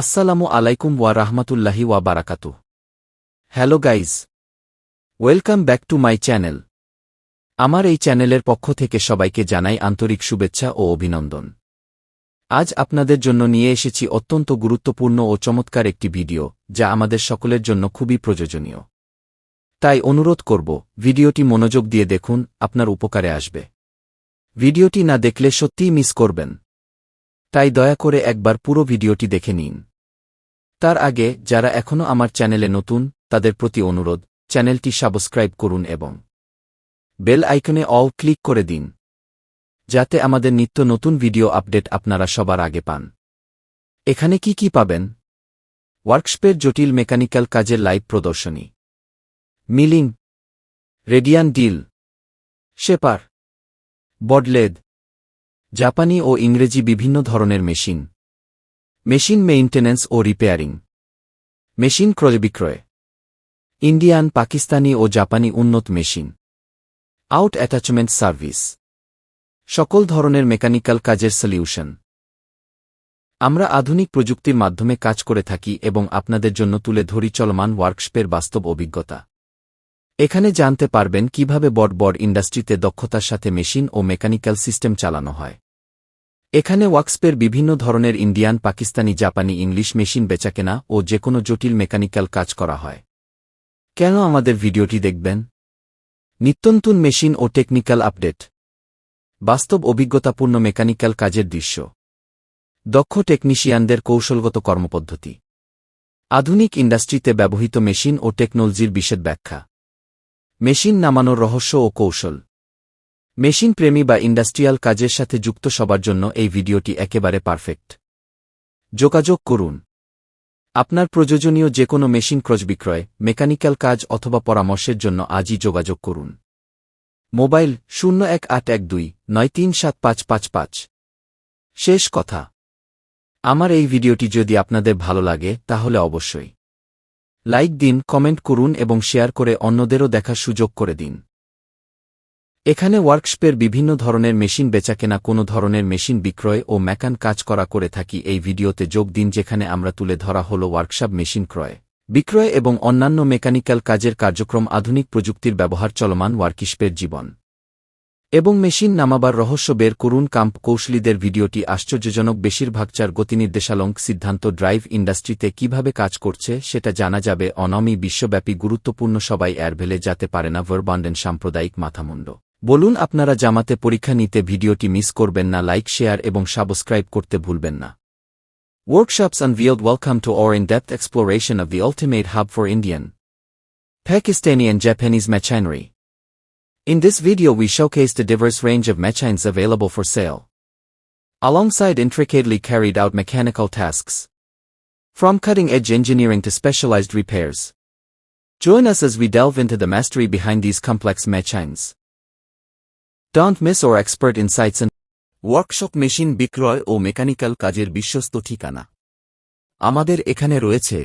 আসসালামু আলাইকুম ওয়া রাহমাতুল্লাহি ওয়া বারাকাতু। Hello guys, welcome back to my channel. আমার এই চ্যানেলের পক্ষ থেকে সবাইকে জানাই আন্তরিক শুভেচ্ছা ও অভিনন্দন। আজ আপনাদের জন্য নিয়ে এসেছি অত্যন্ত গুরুত্বপূর্ণ ও চমৎকার একটি ভিডিও, যা আমাদের সকলের জন্য খুবই প্রয়োজনীয়। তাই অনুরোধ করব, ভিডিওটি মনোযোগ দিয়ে দেখুন, আপনার উপকারে আসবে। ভিডিওটি না দেখলে সত্যিই মিস করবেন। তাই দয়া করে একবার পুরো ভিডিওটি দেখে নিন। তার আগে, যারা এখনও আমার চ্যানেলে নতুন, তাদের প্রতি অনুরোধ, চ্যানেলটি সাবস্ক্রাইব করুন এবং বেল আইকনে অল ক্লিক করে দিন, যাতে আমাদের নিত্য নতুন ভিডিও আপডেট আপনারা সবার আগে পান। এখানে কি কি পাবেন? ওয়ার্কশপের জটিল মেকানিক্যাল কাজের লাইভ প্রদর্শনী, মিলিং, রেডিয়ান ডিল, শেপার, বডলেদ জাপানি ও ইংরেজি বিভিন্ন ধরনের মেশিন। মেশিন মেইনটেন্যান্স ও রিপেয়ারিং। মেশিন ক্রয় বিক্রয়। ইন্ডিয়ান, পাকিস্তানি ও জাপানি উন্নত মেশিন। Out attachment service. সকল ধরনের মেকানিক্যাল কাজের সলিউশন। আমরা আধুনিক প্রযুক্তির মাধ্যমে কাজ করে থাকি এবং আপনাদের জন্য তুলে ধরি চলমান ওয়ার্কশপের বাস্তব অভিজ্ঞতা। এখানে জানতে পারবেন কীভাবে বড় বড় ইন্ডাস্ট্রিতে দক্ষতার সাথে মেশিন ও মেকানিক্যাল সিস্টেম চালানো হয়। এখানে ওয়াক্সপের বিভিন্ন ধরনের ইন্ডিয়ান, পাকিস্তানি, জাপানি, ইংলিশ মেশিন বেচাকেনা ও যে কোনো জটিল মেকানিক্যাল কাজ করা হয়। কেন আমাদের ভিডিওটি দেখবেন? নিত্যন্তন মেশিন ও টেকনিক্যাল আপডেট। বাস্তব অভিজ্ঞতাপূর্ণ মেকানিক্যাল কাজের দৃশ্য। দক্ষ টেকনিশিয়ানদের কৌশলগত কর্মপদ্ধতি। আধুনিক ইন্ডাস্ট্রিতে ব্যবহৃত মেশিন ও টেকনোলজির বিশেষ ব্যাখ্যা। মেশিন নামানোর রহস্য ও কৌশল। মেশিন প্রেমী বা ইন্ডাস্ট্রিয়াল কাজের সাথে যুক্ত সবার জন্য এই ভিডিওটি একেবারে পারফেক্ট। যোগাযোগ করুন। আপনার প্রয়োজনীয় যে কোনো মেশিন ক্রয় বিক্রয়, মেকানিক্যাল কাজ অথবা পরামর্শের জন্য আজই যোগাযোগ করুন। মোবাইল শূন্য এক আট এক দুই নয় তিন সাত পাঁচ পাঁচ পাঁচ। শেষ কথা। আমার এই ভিডিওটি যদি আপনাদের ভালো লাগে, তাহলে অবশ্যই লাইক দিন, কমেন্ট করুন এবং শেয়ার করে অন্যদেরও দেখার সুযোগ করে দিন। এখানে ওয়ার্কশপের বিভিন্ন ধরনের মেশিন বেচাকেনা কোনো ধরনের মেশিন বিক্রয় ও ম্যাকান কাজ করা করে থাকি এই ভিডিওতে যোগ দিন যেখানে আমরা তুলে ধরা হল ওয়ার্কশপ মেশিন ক্রয়, বিক্রয় এবং অন্যান্য মেকানিক্যাল কাজের কার্যক্রম আধুনিক প্রযুক্তির ব্যবহার চলমান ওয়ার্কিশপের জীবন। এবং মেশিন নামাবার রহস্য বের করুন কাম্প কৌশলীদের ভিডিওটি আশ্চর্যজনক বেশিরভাগ চার গতিনির্দেশালঙ্ক সিদ্ধান্ত ড্রাইভ ইন্ডাস্ট্রিতে কীভাবে কাজ করছে সেটা জানা যাবে অনমি বিশ্বব্যাপী গুরুত্বপূর্ণ সবাই এয়ারভেলে যাতে পারে না ভারবান্ডেন সাম্প্রদায়িক মাথামুণ্ড। বলুন আপনারা জামাতে পরীক্ষা নিতে ভিডিওটি মিস করবেন না লাইক শেয়ার এবং সাবস্ক্রাইব করতে ভুলবেন না Workshops unveiled Welcome to our in-depth exploration of the ultimate hub for Indian, Pakistani and Japanese machinery. In this video we showcase the diverse range of machines available for sale. Alongside intricately carried out mechanical tasks. From cutting-edge engineering to specialized repairs. Join us as we delve into the mastery behind these complex machines. Don't miss our expert insights and workshop machine বিক্রয় ও mechanical কাজের বিশ্বস্ত ঠিকানা। আমাদের এখানে রয়েছে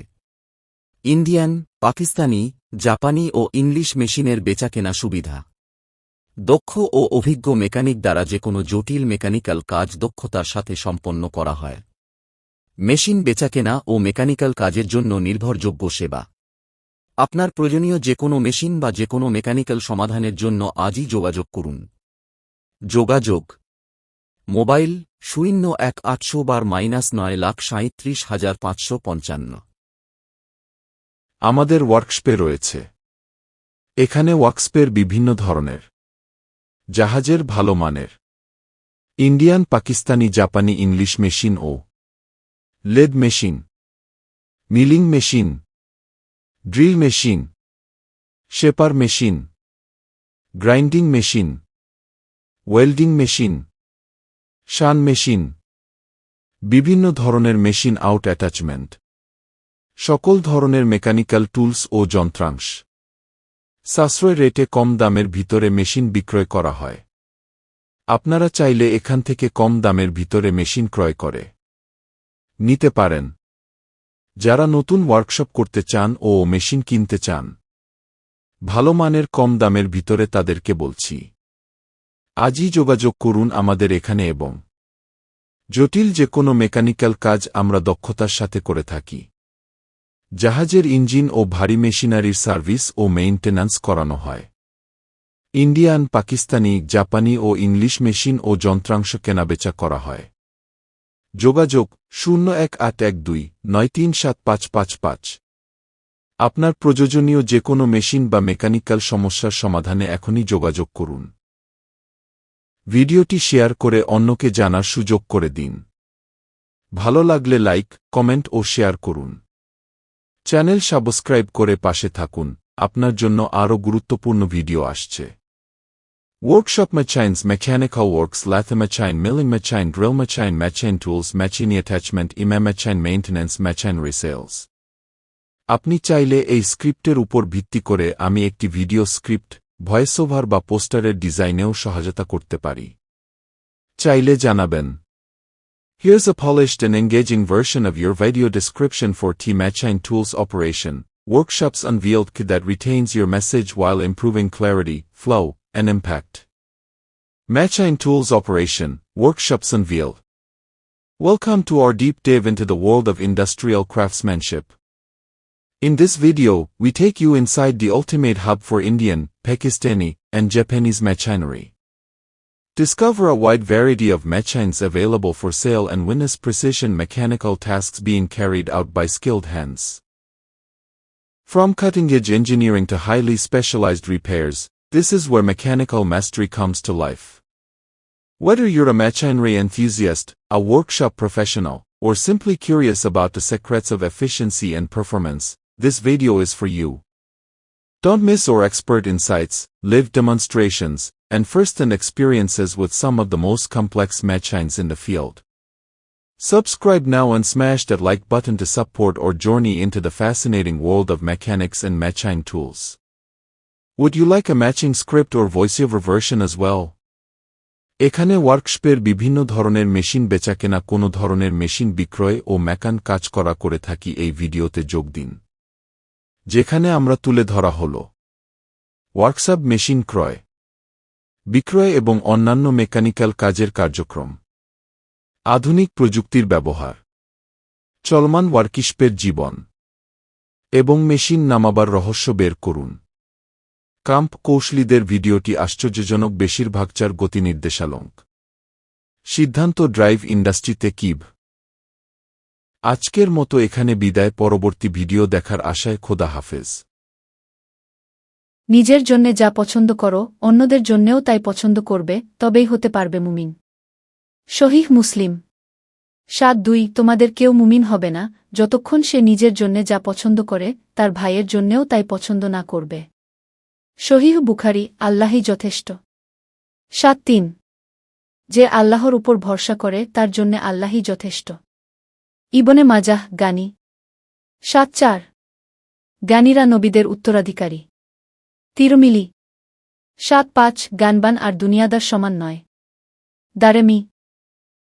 Indian Pakistani জাপানি ও English মেশিনের বেচাকেনা সুবিধা। দক্ষ ও অভিজ্ঞ মেকানিক দ্বারা যে কোনো জটিল মেকানিক্যাল কাজ দক্ষতার সাথে সম্পন্ন করা হয়। মেশিন বেচাকেনা ও মেকানিক্যাল কাজের জন্য নির্ভরযোগ্য সেবা। আপনার প্রয়োজনীয় যে কোনো মেশিন বা যে কোনো মেকানিক্যাল সমাধানের জন্য আজই যোগাযোগ করুন। যোগাযোগ। মোবাইল শূন্য এক আটশো বার মাইনাস নয় লাখ সাঁত্রিশ হাজার পাঁচশো পঞ্চান্ন। আমাদের ওয়ার্কশপে রয়েছে। এখানে ওয়ার্কস্পের বিভিন্ন ধরনের। জাহাজের ভালো মানের। ইন্ডিয়ান, পাকিস্তানি, জাপানি, ইংলিশ মেশিন ও lathe machine. Milling machine. Drill machine. Shaper machine. Grinding machine. Welding machine, শান মেশিন, বিভিন্ন ধরনের মেশিন আউট অ্যাটাচমেন্ট, সকল ধরনের মেকানিক্যাল টুলস ও যন্ত্রাংশ। সাশ্রয় রেটে কম দামের ভিতরে মেশিন বিক্রয় করা হয়। আপনারা চাইলে এখান থেকে কম দামের ভিতরে মেশিন ক্রয় করে নিতে পারেন। যারা নতুন ওয়ার্কশপ করতে চান ও মেশিন কিনতে চান, ভালো মানের কম দামের ভিতরে তাদেরকে বলছি। আজই যোগাযোগ করুন আমাদের এখানে এবং জটিল যে কোনো মেকানিক্যাল কাজ আমরা দক্ষতার সাথে করে থাকি। জাহাজের ইঞ্জিন ও ভারী মেশিনারির সার্ভিস ও মেইনটেন্যান্স করানো হয়। ইন্ডিয়ান, পাকিস্তানি, জাপানি ও ইংলিশ মেশিন ও যন্ত্রাংশ কেনাবেচা করা হয়। যোগাযোগ শূন্য এক আট এক দুই নয় তিন সাত পাঁচ পাঁচ পাঁচ। আপনার প্রয়োজনীয় যে কোনো মেশিন বা মেকানিক্যাল সমস্যার সমাধানে এখনই যোগাযোগ করুন। ভিডিওটি শেয়ার করে অন্যকে জানার সুযোগ করে দিন। ভালো লাগলে লাইক, কমেন্ট ও শেয়ার করুন। চ্যানেল সাবস্ক্রাইব করে পাশে থাকুন, আপনার জন্য আরও গুরুত্বপূর্ণ ভিডিও আসছে। Workshop machines ম্যাখ্যানেখা works lathe machine milling machine drill machine machine tools machinery attachment ইম্যা machine maintenance machine resales আপনি চাইলে এই স্ক্রিপ্টের উপর ভিত্তি করে আমি একটি ভিডিও স্ক্রিপ্ট ভয়েসওভার বা পোস্টারের ডিজাইনেও সহায়তা করতে পারি চাইলে জানাবেন Here's a polished and engaging version of your video description for T-Machine Tools operation, workshops unveiled kit that retains your message while improving clarity, flow, and impact. Machine Tools Operation, Workshops Unveiled. Welcome to our deep dive into the world of industrial craftsmanship. In this video, we take you inside the ultimate hub for Indian, Pakistani, and Japanese machinery. Discover a wide variety of machines available for sale and witness precision mechanical tasks being carried out by skilled hands. From cutting-edge engineering to highly specialized repairs, this is where mechanical mastery comes to life. Whether you're a machinery enthusiast, a workshop professional, or simply curious about the secrets of efficiency and performance, this video is for you. Don't miss our expert insights, live demonstrations, and first-hand experiences with some of the most complex machines in the field. Subscribe now and smash that like button to support our journey into the fascinating world of mechanics and machine tools. Would you like a matching script or voiceover version as well? এখানে ওয়ার্কশপের বিভিন্ন ধরনের machine বেচাকেনা কোনো ধরনের machine বিক্রয় ও মেকান কাজ করা করে থাকি এই ভিডিওতে যোগ দিন যেখানে আমরা তুলে ধরা হল। ওয়ার্কশপ মেশিন ক্রয়, বিক্রয় এবং অন্যান্য মেকানিক্যাল কাজের কার্যক্রম। আধুনিক প্রযুক্তির ব্যবহার। চলমান ওয়ার্কিশপের জীবন। এবং মেশিন নামাবার রহস্য বের করুন। কাম্প কৌশলীদের ভিডিওটি আশ্চর্যজনক বেশিরভাগ চার গতি নির্দেশালঙ্ক সিদ্ধান্ত ড্রাইভ ইন্ডাস্ট্রিতে কিভ আজকের মতো এখানে বিদায়, পরবর্তী ভিডিও দেখার আশায় খোদা হাফেজ। নিজের জন্যে যা পছন্দ করো, অন্যদের জন্যেও তাই পছন্দ করবে, তবেই হতে পারবে মুমিন। শহীহ মুসলিম। সাত দুই, তোমাদের কেউ মুমিন হবে না, যতক্ষণ সে নিজের জন্যে যা পছন্দ করে, তার ভাইয়ের জন্যেও তাই পছন্দ না করবে। শহীহ বুখারি, আল্লাহই যথেষ্ট। সাত তিন, যে আল্লাহর উপর ভরসা করে, তার জন্যে আল্লাহই যথেষ্ট। ইবনে মাজাহ গানি। সাত চার। জ্ঞানীরা নবীদের উত্তরাধিকারী। তিরমিলি। সাত পাঁচ জ্ঞানবান আর দুনিয়াদার সমান নয়। দারেমি।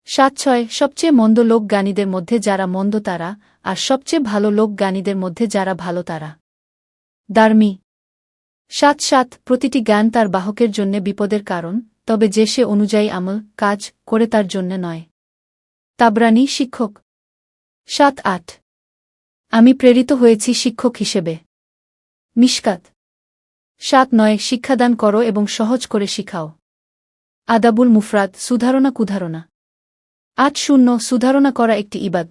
সাত ছয় সবচেয়ে মন্দ লোক জ্ঞানীদের মধ্যে যারা মন্দ তারা, আর সবচেয়ে ভালো লোক গানীদের মধ্যে যারা ভালো তারা। দার্মি। সাত সাত প্রতিটি জ্ঞান তার বাহকের জন্য বিপদের কারণ, তবে যে সে অনুযায়ী আমল, কাজ করে তার জন্য নয়। তাবরানি শিক্ষক। সাত আট। আমি প্রেরিত হয়েছি শিক্ষক হিসেবে। মিশকাত। সাত নয়, শিক্ষাদান করো এবং সহজ করে শিখাও। আদাবুল মুফরাদ, সুধারণা কুধারণা। আট শূন্য, সুধারণা করা একটি ইবাদ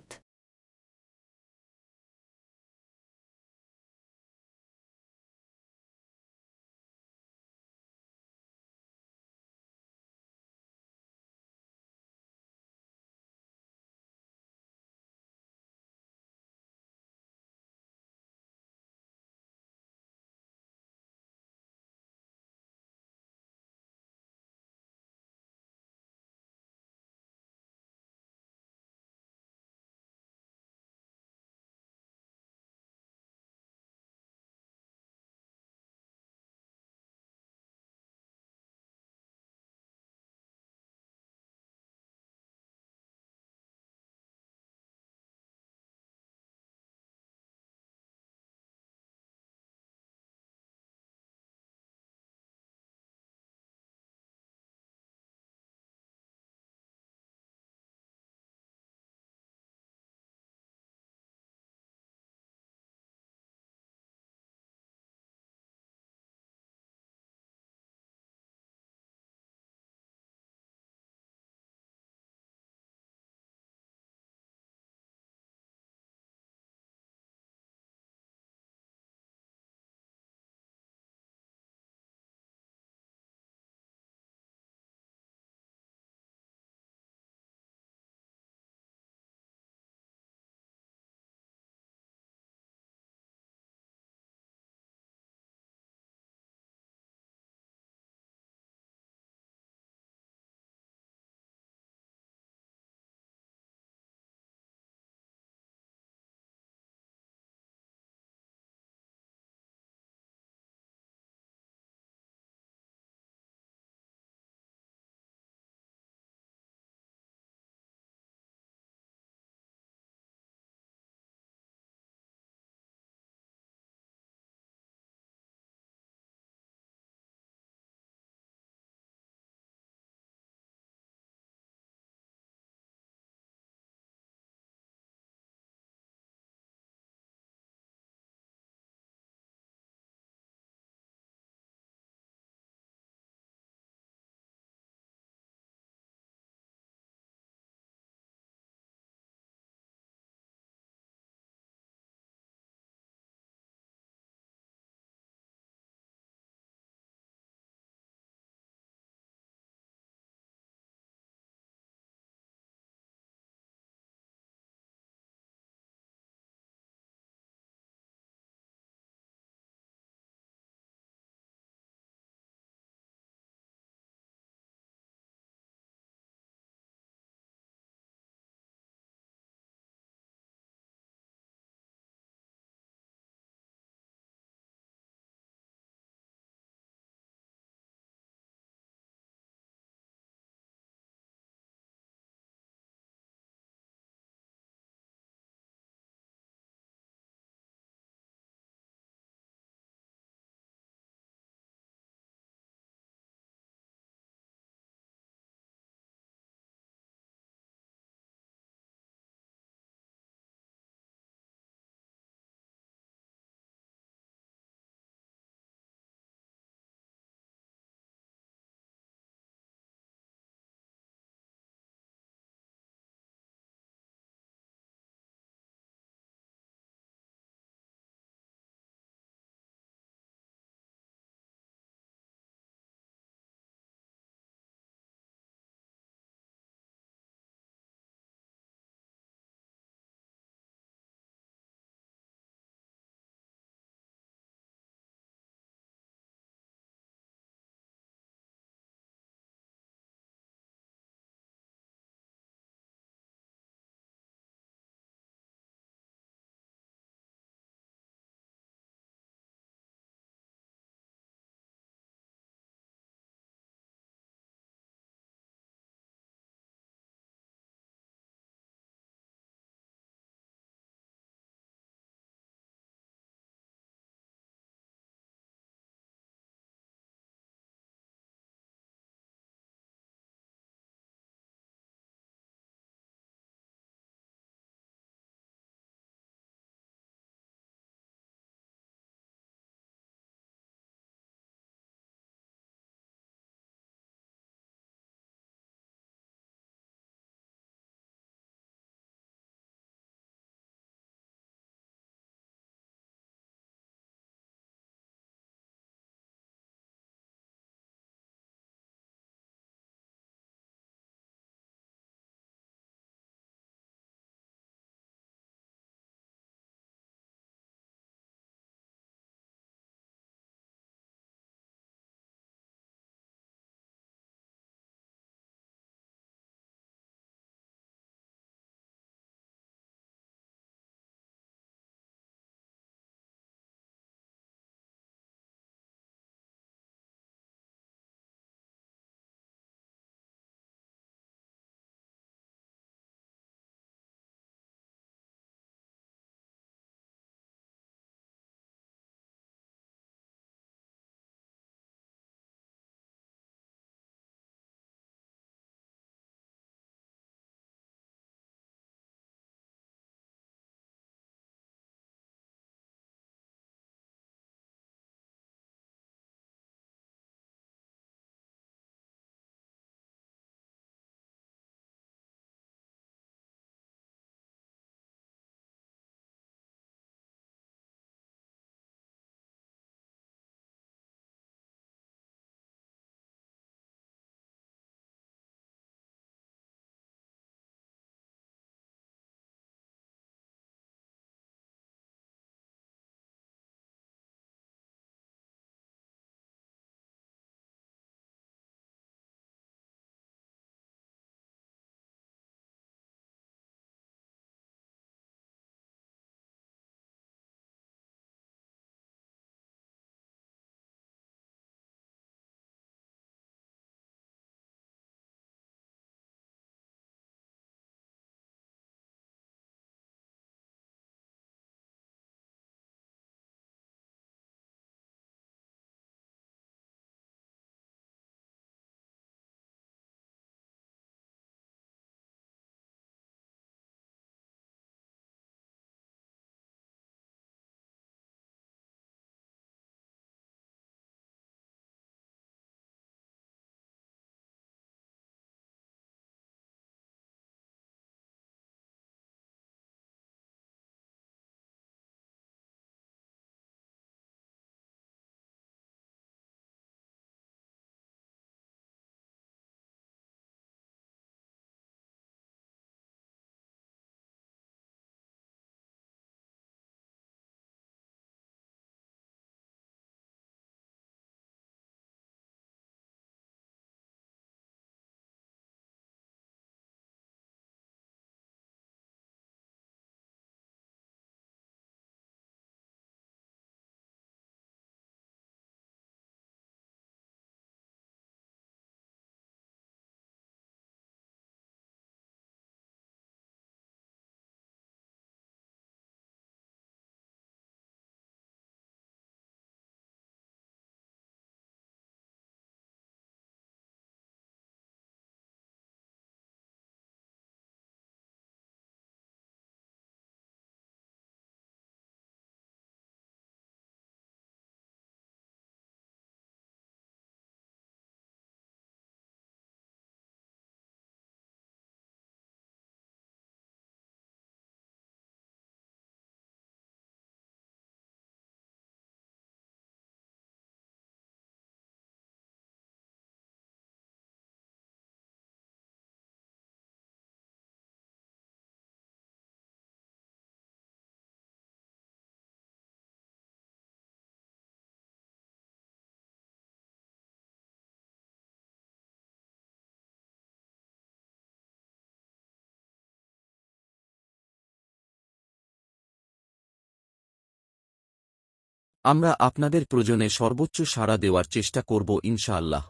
আমরা আপনাদের প্রয়োজনে সর্বোচ্চ সাড়া দেওয়ার চেষ্টা করব ইনশাআল্লাহ।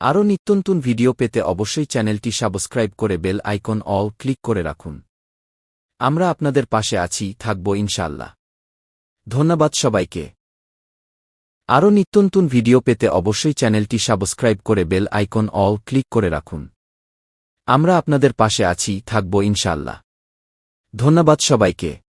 আরও নিত্যন্তন ভিডিও পেতে অবশ্যই চ্যানেলটি সাবস্ক্রাইব করে বেল আইকন অল ক্লিক করে রাখুন। আমরা আপনাদের পাশে আছি, থাকব ইনশাআল্লাহ। ধন্যবাদ সবাইকে। আরও নিত্যন্তন ভিডিও পেতে অবশ্যই চ্যানেলটি সাবস্ক্রাইব করে বেল আইকন অল ক্লিক করে রাখুন। আমরা আপনাদের পাশে আছি, থাকব ইনশাআল্লাহ। ধন্যবাদ সবাইকে।